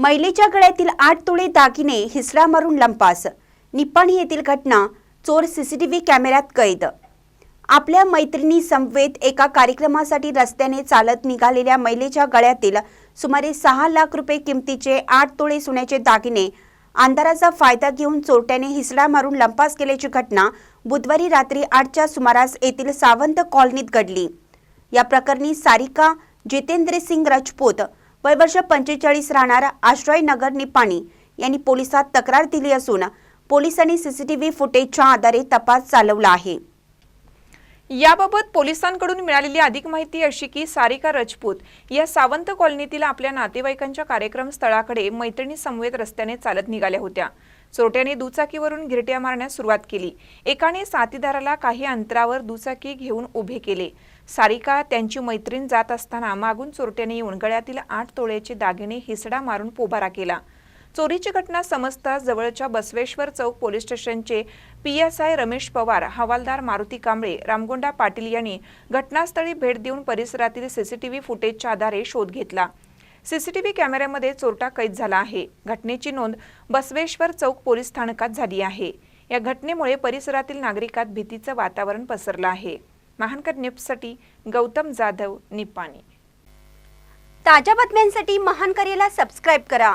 महिलेच्या गळ्यातील आठ तोळे दागिने हिसडा मारून लंपास. निपाणी येथील घटना चोर सीसीटीव्ही कॅमेऱ्यात कैद. आपल्या मैत्रिणी समवेत एका कार्यक्रमासाठी रस्त्याने चालत निघालेल्या महिलेच्या गळ्यातील सुमारे सहा लाख रुपये किमतीचे आठ तोळे सोन्याचे दागिने अंधाराचा फायदा घेऊन चोरट्याने हिसडा मारून लंपास केल्याची घटना बुधवारी रात्री आठच्या सुमारास येथील सावंत कॉलनीत घडली. या प्रकरणी सारिका जितेंद्र सिंग राजपूत वय वर्ष पंचेचाळीस राहणारा आश्रय नगर निपाणी यांनी पोलिसात तक्रार दिली असून पोलिसांनी सीसीटीव्ही फुटेजच्या आधारे तपास चालवला आहे. याबाबत पोलिसांकडून मिळालेली अधिक माहिती अशी की सारिका राजपूत या सावंत कॉलनीतील आपल्या नातेवाईकांच्या कार्यक्रम स्थळाकडे मैत्रिणी समवेत रस्त्याने चालत निघाल्या होत्या. चोरट्याने दुचाकीवरून गिरट्या मारण्यास सुरुवात केली. एकाने साथीदाराला काही अंतरावर दुचाकी घेऊन उभे केले. सारिका त्यांची मैत्रीण जात असताना मागून चोरट्याने येऊन गळ्यातील आठ तोळ्याचे दागिने हिसडा मारून पोबारा केला. चोरीची घटना समजताच जवळच्या बसवेश्वर चौक पोलीस स्टेशनचे P S I Ramesh Pawar हवालदार मारुती कांबळे रामगोंडा पाटील यांनी घटनास्थळी भेट देऊन परिसरातील सीसीटीव्ही फुटेजच्या आधारे शोध घेतला. सीसीटीव्ही कॅमेऱ्यामध्ये चोरटा कैद झाला आहे. घटनेची नोंद बसवेश्वर चौक पोलीस स्थानकात झाली आहे. या घटनेमुळे परिसरातील नागरिकात भीतीचं वातावरण पसरलं आहे. महानकर न्यूजसाठी गौतम जाधव निपाणी. ताज्या बातम्यांसाठी महानकरेला सबस्क्राईब करा.